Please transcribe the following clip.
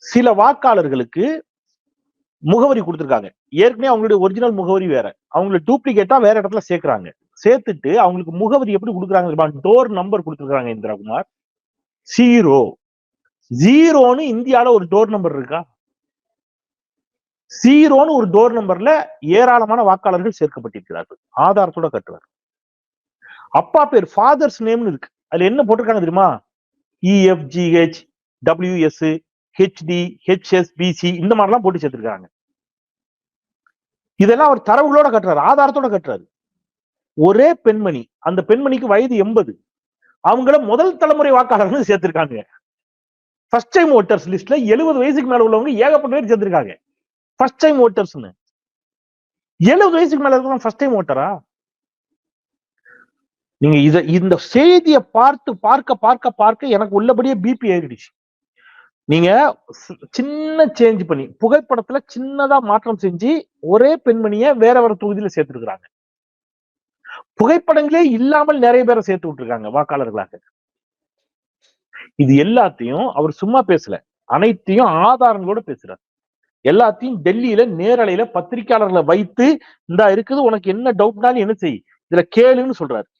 சில வாக்காளர்களுக்கு முகவரி கொடுத்துருக்காங்க. ஏற்கனவே அவங்களுடைய ஒரிஜினல் முகவரி வேற. அவங்களை டூப்ளிகேட்டா வேற இடத்துல சேர்க்கிறாங்க. சேர்த்துட்டு அவங்களுக்கு முகவரி எப்படி கொடுக்குறாங்க டோர் நம்பர் கொடுத்துருக்காங்க இந்திராகுமார். ஜீரோ ஜீரோன்னு இந்தியால ஒரு டோர் நம்பர் இருக்கா? ஜீரோன்னு ஒரு டோர் நம்பர்ல ஏராளமான வாக்காளர்கள் சேர்க்கப்பட்டிருக்கிறார்கள். ஆதாரத்தோட கட்டுவார். அப்பா பேர் ஃபாதர்ஸ் நேம்னு இருக்கு. அதுல என்ன போட்டிருக்காங்க தெரியுமா? E F G H W S H D H S P C இந்த மாதிரிலாம் போட்டு சேர்த்துருக்காங்க இதெல்லாம் அவர் தரவுகளோட கட்டுறாரு ஆதாரத்தோட கட்டுறாரு. ஒரே பெண்மணி அந்த பெண்மணிக்கு வயது எண்பது. அவங்கள முதல் தலைமுறை வாக்காளர்னு சேர்த்திருக்காங்க. ஃபர்ஸ்ட் டைம் ஓட்டர்ஸ் லிஸ்ட்ல எழுபது வயசுக்கு மேல உள்ளவங்க ஏகப்பட்ட பேர் சேர்த்திருக்காங்க. ஃபர்ஸ்ட் டைம் ஓட்டர்ஸ்னு எழுபது வயசுக்கு மேல இருக்கிறவங்க ஃபர்ஸ்ட் டைம் ஓட்டரா நீங்க இத இந்த செய்தியை பார்த்து பார்க்க பார்க்க பார்க்க எனக்கு உள்ளபடியே பிபி ஏறிடுச்சு நீங்க சின்ன சேஞ்ச் பண்ணி புகைப்படத்துல சின்னதா மாற்றம் செஞ்சு ஒரே பெண்மணிய வேற வேற தொகுதியில சேர்த்துருக்குறாங்க. புகைப்படங்களே இல்லாமல் நிறைய பேரை சேர்த்து விட்டுருக்காங்க வாக்காளர்களாக. இது எல்லாத்தையும் அவர் சும்மா பேசல. அனைத்தையும் ஆதாரங்களோட பேசுறாரு. எல்லாத்தையும் டெல்லியில நேரலையில பத்திரிக்கையாளர்களை வைத்து இந்தா இருக்குது உனக்கு என்ன டவுட்னாலும் என்ன செய்? இதுல கேளுன்னு சொல்றாரு.